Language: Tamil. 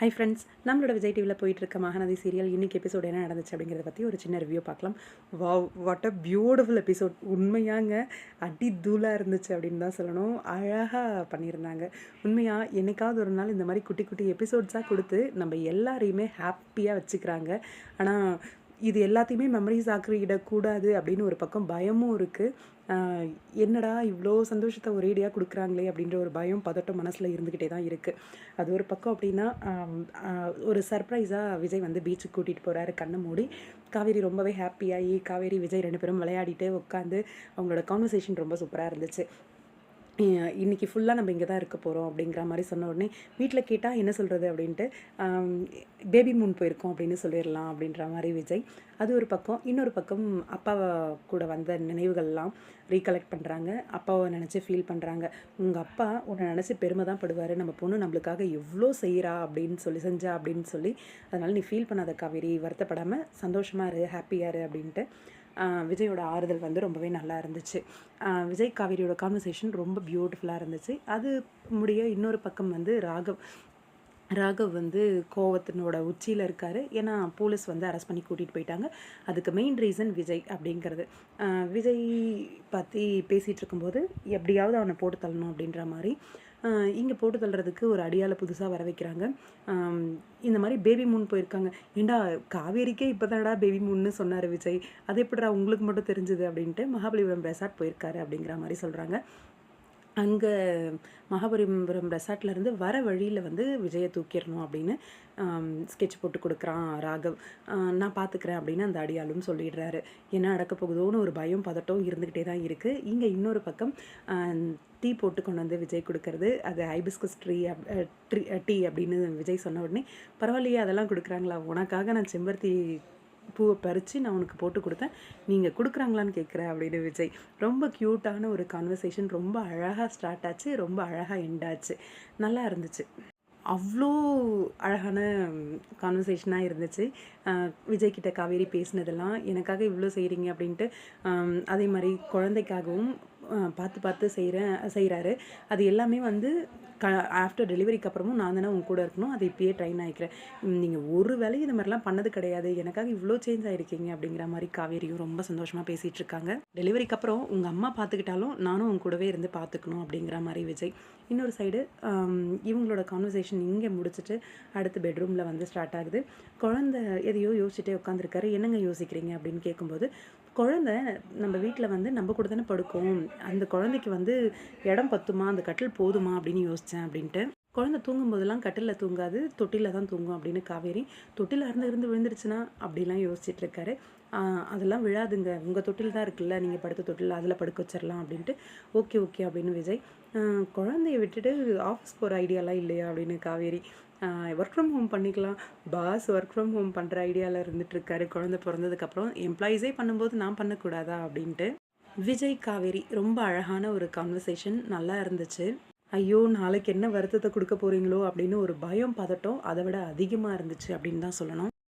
ஹை ஃப்ரெண்ட்ஸ் நம்மளோட விஜய் டிவியில் போயிட்டு இருக்க மகாநதி சீரியல் இன்னைக்கு எபிசோடு என்ன நடந்துச்சு அப்படிங்கிறத பற்றி ஒரு சின்ன ரிவ்யூ பார்க்கலாம். Wow what a beautiful episode உண்மையாங்க அடி தூளாக இருந்துச்சு அப்படின்னு தான் சொல்லணும். அழகாக பண்ணியிருந்தாங்க. உண்மையாக என்னைக்காவது ஒரு நாள் இந்த மாதிரி குட்டி குட்டி எபிசோட்ஸாக கொடுத்து நம்ம எல்லாரையுமே ஹாப்பியாக வச்சுக்கிறாங்க. ஆனால் இது எல்லாத்தையுமே மெமரிஸ் ஆக்கிடக்கூடாது அப்படின்னு ஒரு பக்கம் பயமும் இருக்குது என்னடா இவ்வளோ சந்தோஷத்தை ஒரேடியாக கொடுக்குறாங்களே அப்படின்ற ஒரு பயம் பதட்டம் மனசில் இருந்துக்கிட்டே தான் இருக்குது அது ஒரு பக்கம் அப்படின்னா ஒரு சர்ப்ரைஸாக விஜய் வந்து பீச்சுக்கு கூட்டிகிட்டு போகிறாரு கண்ணை மூடி. காவேரி ரொம்பவே ஹாப்பியாகி காவேரி விஜய் ரெண்டு பேரும் விளையாடிட்டு உட்காந்து அவங்களோட கான்வர்சேஷன் ரொம்ப சூப்பராக இருந்துச்சு. இன்றைக்கி இன்னைக்கு ஃபுல்லாக நம்ம இங்கே தான் இருக்க போகிறோம் அப்படிங்கிற மாதிரி சொன்ன உடனே வீட்டில் கேட்டால் என்ன சொல்கிறது அப்படின்ட்டு பேபி மூன் போயிருக்கோம் அப்படின்னு சொல்லிடலாம் அப்படின்ற மாதிரி விஜய். அது ஒரு பக்கம். இன்னொரு பக்கம் அப்பாவை கூட வந்த நினைவுகள்லாம் ரீகலெக்ட் பண்ணுறாங்க அப்பாவை நினச்சி ஃபீல் பண்ணுறாங்க உங்கள் அப்பா உன்னை நினச்சி பெருமை தான் படுவார். நம்ம பொண்ணு நம்மளுக்காக எவ்வளோ செய்கிறா அப்படின்னு சொல்லி செஞ்சா அப்படின்னு சொல்லி அதனால் நீ ஃபீல் பண்ணாத காவேரி வருத்தப்படாமல் சந்தோஷமாக இரு ஹாப்பியாக இரு அப்படின்ட்டு விஜயோட ஆறுதல் வந்து ரொம்பவே நல்லா இருந்துச்சு. விஜய் காவேரியோட கான்வர்சேஷன் ரொம்ப பியூட்டிஃபுல்லாக இருந்துச்சு. அது முடிய இன்னொரு பக்கம் வந்து ராகவ் ராகவ் வந்து கோவத்தினோட உச்சியில் இருக்கார். ஏன்னா போலீஸ் வந்து அரெஸ்ட் பண்ணி கூட்டிகிட்டு போயிட்டாங்க. அதுக்கு மெயின் ரீசன் விஜய் அப்படிங்கிறது. விஜய் பற்றி பேசிகிட்டு இருக்கும்போது எப்படியாவது அவனை போட்டு தள்ளணும் அப்படின்ற மாதிரி இங்கே போட்டு தள்ளுறதுக்கு ஒரு அடியாளை புதுசாக வர வைக்கிறாங்க. இந்த மாதிரி பேபி மூன் போயிருக்காங்க. ஏண்டா காவேரிக்கே இப்போ தானடா பேபி மூன்னு சொன்னார் விஜய். அது எப்படிடா உங்களுக்கு மட்டும் தெரிஞ்சுது அப்படின்ட்டு மகாபலிபுரம் ரெசார்ட் போயிருக்காரு அப்படிங்கிற மாதிரி சொல்கிறாங்க அங்கே மகாபலிபுரம் ரெசார்ட்லேருந்து வர வழியில் வந்து விஜயை தூக்கிடணும் அப்படின்னு ஸ்கெட்ச் போட்டு கொடுக்குறான் ராகவ். நான் பார்த்துக்கிறேன் அப்படின்னு அந்த அடியாளும் சொல்லிடுறாரு. என்ன நடக்க போகுதோன்னு ஒரு பயம் பதட்டம் இருந்துக்கிட்டே தான் இருக்குது இங்கே இன்னொரு பக்கம் டீ போட்டு கொண்டு வந்து விஜய் கொடுக்கறது அது ஐபிஸ்கஸ் ட்ரீ ட்ரீ டீ அப்படின்னு விஜய் சொன்ன உடனே பரவாயில்லையே அதெல்லாம் கொடுக்குறாங்களா? உனக்காக நான் செம்பருத்தி பூவை பறித்து நான் உனக்கு போட்டு கொடுத்தேன். நீங்கள் கொடுக்குறாங்களான்னு கேட்குறேன் அப்படின்னு விஜய். ரொம்ப க்யூட்டான ஒரு கான்வர்சேஷன் ரொம்ப அழகாக ஸ்டார்ட் ஆச்சு. ரொம்ப அழகாக எண்ட் ஆச்சு. நல்லா இருந்துச்சு. அவ்வளோ அழகான கான்வர்சேஷனாக இருந்துச்சு. விஜய் கிட்ட காவேரி பேசினதெல்லாம் எனக்காக இவ்வளோ செய்கிறீங்க அப்படின்ட்டு அதே மாதிரி குழந்தைக்காகவும் பார்த்து பார்த்து செய்கிறேன் செய்கிறாரு அது எல்லாமே வந்து க ஆஃப்டர் டெலிவரிக்கு அப்புறமும் நான் தானே உங்க கூட இருக்கணும். அதை இப்பயே ட்ரைன் ஆகிக்கிறேன் நீங்கள் ஒரு வேலையும் இந்த மாதிரிலாம் பண்ணது கிடையாது. எனக்காக இவ்வளோ சேஞ்ச் ஆகிருக்கீங்க அப்படிங்கிற மாதிரி காவேரியும் ரொம்ப சந்தோஷமாக பேசிகிட்டு இருக்காங்க. டெலிவரிக்கு அப்புறம் உங்கள் அம்மா பார்த்துக்கிட்டாலும் நானும் உங்க கூடவே இருந்து பார்த்துக்கணும் அப்படிங்கிற மாதிரி விஜய். இன்னொரு சைடு இவங்களோட கான்வர்சேஷன் இங்கே முடிச்சுட்டு அடுத்து பெட்ரூமில் வந்து ஸ்டார்ட் ஆகுது. குழந்தை எதையோ யோசிச்சுட்டே உட்காந்துருக்காரு என்னங்க யோசிக்கிறீங்க அப்படின்னு கேட்கும்போது குழந்தை நம்ம வீட்டில் வந்து நம்ம கூட தானே படுக்கும். அந்த குழந்தைக்கு வந்து இடம் பத்துமா? அந்த கட்டில் போதுமா? அப்படின்னு யோசித்தேன் அப்படின்ட்டு. குழந்தை தூங்கும்போதெல்லாம் கட்டிலில் தூங்காது தொட்டிலில் தான் தூங்கும் அப்படின்னு காவேரி. தொட்டிலில் இருந்து இருந்து விழுந்துருச்சுன்னா அப்படிலாம் யோசிச்சுட்டு இருக்காரு. அதெல்லாம் விழாதுங்க. உங்கள் தொட்டில் தான் இருக்குல்ல. நீங்கள் படுத்த தொட்டில் அதில் படுக்க வச்சிடலாம் அப்படின்ட்டு. ஓகே ஓகே அப்படின்னு விஜய். குழந்தைய விட்டுட்டு ஆஃபீஸ் போகிற ஐடியாலாம் இல்லையா அப்படின்னு காவேரி. ஒர்க் ஃப்ரம் ஹோம் பண்ணிக்கலாம். பாஸ் ஒர்க் ஃப்ரம் ஹோம் பண்ணுற ஐடியாவில் இருந்துகிட்ருக்காரு குழந்தை பிறந்ததுக்கப்புறம் எம்ப்ளாயீஸே பண்ணும்போது நான் பண்ணக்கூடாதா அப்படின்ட்டு. விஜய் காவேரி ரொம்ப அழகான ஒரு கான்வர்சேஷன் நல்லா இருந்துச்சு. ஐயோ நாளைக்கு என்ன வருத்தத்தை கொடுக்க போகிறீங்களோ அப்படின்னு ஒரு பயம் பதட்டம் அதை விட அதிகமாக இருந்துச்சு அப்படின்னு தான் சொல்லணும்.